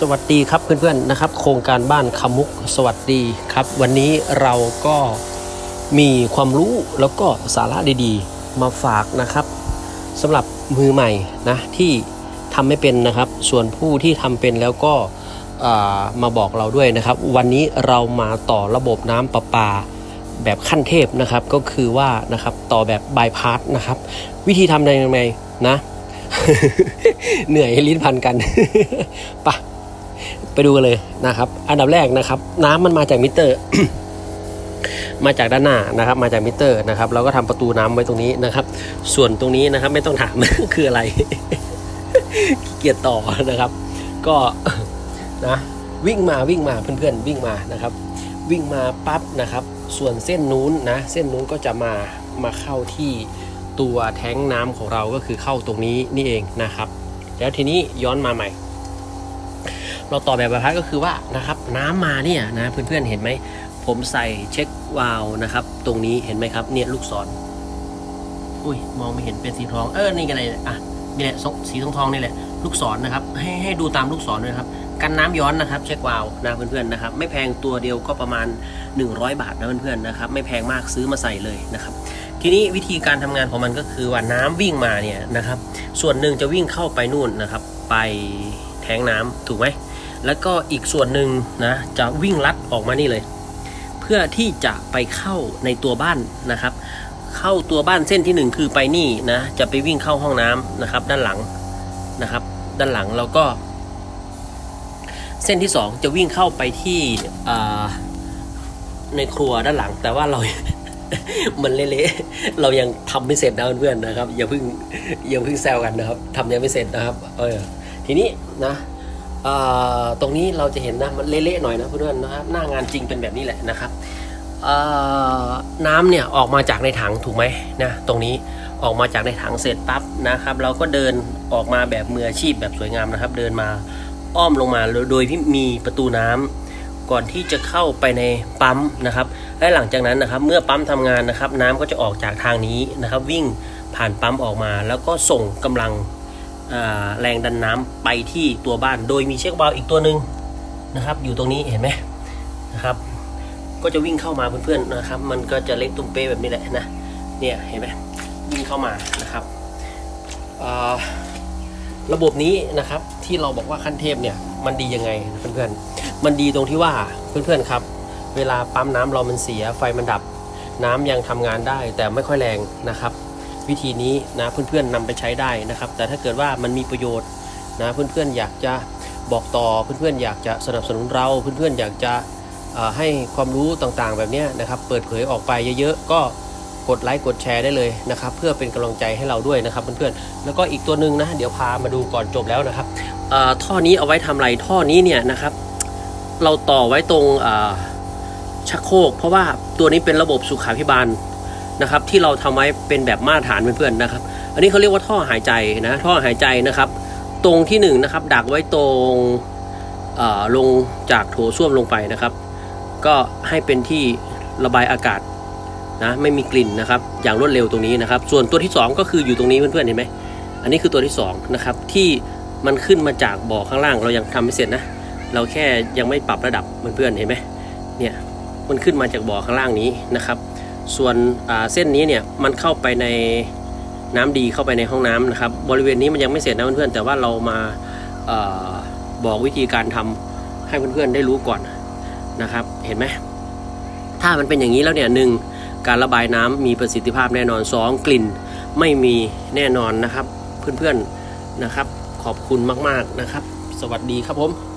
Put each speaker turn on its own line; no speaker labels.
สวัสดีครับเพื่อนๆนะครับ โครงการบ้านคำมุกสวัสดีครับ วันนี้เราก็มีความรู้แล้วก็สาระดีๆ มาฝากนะครับสำหรับมือใหม่นะที่ทำไม่เป็นนะครับ ส่วนผู้ที่ทำเป็นแล้วก็มาบอกเราด้วยนะครับ วันนี้เรามาต่อระบบน้ำประปาแบบขั้นเทพนะครับ ก็คือว่านะครับต่อแบบบายพาสนะครับ วิธีทำยังไงนะ เหนื่อยลิ้นพันกันไปะ ไปดูกันเลยนะครับ อันดับแรกนะครับ น้ำมันมาจากมิเตอร์ มาจากด้านหน้านะครับ มาจากมิเตอร์นะครับ เราก็ทำประตูน้ำไว้ตรงนี้นะครับ ส่วนตรงนี้นะครับ ไม่ต้องถามคืออะไรขี้เกียจต่อนะครับ ก็นะวิ่งมาวิ่งมาเพื่อนๆ วิ่งมานะครับ วิ่งมาปั๊บนะครับ ส่วนเส้นนู้นนะ เส้นนู้นก็จะมามาเข้าที่ตัวแท้งน้ำของเราก็คือเข้าตรงนี้นี่เองนะครับ แล้วทีนี้ย้อนมาใหม่ เราต่อแบบใบพัดก็คือว่านะครับน้ำมาเนี่ยนะเพื่อนๆเห็นไหม ผมใส่เช็ควาลนะครับ ตรงนี้เห็นไหมครับ เนี่ยลูกศร อุ้ยมองไม่เห็นเป็นสีทอง เออนี่กันเลยอะนี่แหละสีทองทองนี่แหละลูกศรนะครับ ให้ให้ดูตามลูกศรด้วยครับกันน้ำย้อนนะครับเช็ควาลนะเพื่อนๆนะครับ ไม่แพงตัวเดียวก็ประมาณ 100 บาทนะเพื่อนๆนะครับ ไม่แพงมากซื้อมาใส่เลยนะครับทีนี้วิธีการทำงานของมันก็คือว่าน้ำวิ่งมาเนี่ยนะครับ ส่วนหนึ่งจะวิ่งเข้าไปนู่นนะครับ ไปแทงน้ำถูกไหม แล้วก็อีกส่วนหนึ่งนะจะวิ่งลัดออกมานี่เลย เพื่อที่จะไปเข้าในตัวบ้านนะครับ เข้าตัวบ้านเส้นที่หนึ่งคือไปนี่นะจะไปวิ่งเข้าห้องน้ำนะครับ ด้านหลังนะครับ ด้านหลังเราก็ เส้นที่สองจะวิ่งเข้าไปที่ในครัวด้านหลัง แต่ว่าเรามันเละๆ เรายังทำไม่เสร็จนะเพื่อนๆนะครับ อย่าเพิ่งอย่าเพิ่งแซวกันนะครับทำยังไม่เสร็จนะครับ เออ ทีนี้นะ ตรงนี้เราจะเห็นนะมันเละๆหน่อยนะเพื่อนๆนะครับหน้างานจริงเป็นแบบนี้แหละนะครับน้ำเนี่ยออกมาจากในถังถูกไหมนะตรงนี้ออกมาจากในถังเสร็จปั๊บนะครับ เราก็เดินออกมาแบบมืออาชีพแบบสวยงามนะครับ เดินมาอ้อมลงมาโดยที่มีประตูน้ำก่อนที่จะเข้าไปในปั๊มนะครับ และหลังจากนั้นนะครับ เมื่อปั๊มทำงานนะครับ น้ำก็จะออกจากทางนี้นะครับ วิ่งผ่านปั๊มออกมา แล้วก็ส่งกำลัง แรงดันน้ำไปที่ตัวบ้าน โดยมีเช็ควาล์วอีกตัวหนึ่งนะครับ อยู่ตรงนี้เห็นไหมนะครับ ก็จะวิ่งเข้ามาเพื่อนๆนะครับ มันก็จะเล็กตุ้มเป้แบบนี้แหละนะเนี่ยเห็นไหมวิ่งเข้ามานะครับระบบนี้นะครับที่เราบอกว่าขั้นเทพเนี่ยมันดียังไงเพื่อนๆมันดีตรงที่ว่าเพื่อนๆครับ เวลาปั๊มน้ำเรามันเสียไฟมันดับน้ำยังทำงานได้แต่ไม่ค่อยแรงนะครับ วิธีนี้นะเพื่อนๆนำไปใช้ได้นะครับ แต่ถ้าเกิดว่ามันมีประโยชน์นะเพื่อนๆอยากจะบอกต่อเพื่อนๆอยากจะสนับสนุนเราเพื่อนๆอยากจะให้ความรู้ต่างๆ แบบนี้นะครับ เปิดเผยออกไปเยอะๆก็กดไลค์กดแชร์ได้เลยนะครับ เพื่อเป็นกำลังใจให้เราด้วยนะครับเพื่อนๆแล้วก็อีกตัวหนึ่งนะเดี๋ยวพามาดูก่อนจบแล้วนะครับท่อนี้เอาไว้ทำอะไรท่อนี้เนี่ยนะครับ เราต่อไว้ตรงชักโครกเพราะว่าตัวนี้เป็นระบบสุขาพิบาล นะครับที่เราทำไว้เป็นแบบมาตรฐานเพื่อนๆนะครับ อันนี้เขาเรียกว่าท่อหายใจนะท่อหายใจนะครับ ตรงที่หนึ่งนะครับดักไว้ตรงลงจากโถส้วมลงไปนะครับ ก็ให้เป็นที่ระบายอากาศนะไม่มีกลิ่นนะครับ อย่างรวดเร็วตรงนี้นะครับ ส่วนตัวที่สองก็คืออยู่ตรงนี้เพื่อนๆเห็นไหมอันนี้คือตัวที่สองนะครับที่มันขึ้นมาจากบ่อข้างล่างเรายังทำไม่เสร็จนะเราแค่ยังไม่ปรับระดับเพื่อนๆเห็นไหมเนี่ยมันขึ้นมาจากบ่อข้างล่างนี้นะครับ ส่วนเส้นนี้เนี่ยมันเข้าไปในน้ำดีเข้าไปในห้องน้ำนะครับ บริเวณนี้มันยังไม่เสร็จนะเพื่อนๆแต่ว่าเรามาออบอกวิธีการทำให้เพื่อนๆได้รู้ก่อนนะครับเห็นไหมถ้ามันเป็นอย่างนี้แล้วเนี่ยหนึ่งการระบายน้ำมีประสิทธิภาพแน่นอนสองกลิ่นไม่มีแน่นอนนะครับ เพื่อนๆนะครับ ขอบคุณมากๆนะครับ สวัสดีครับผม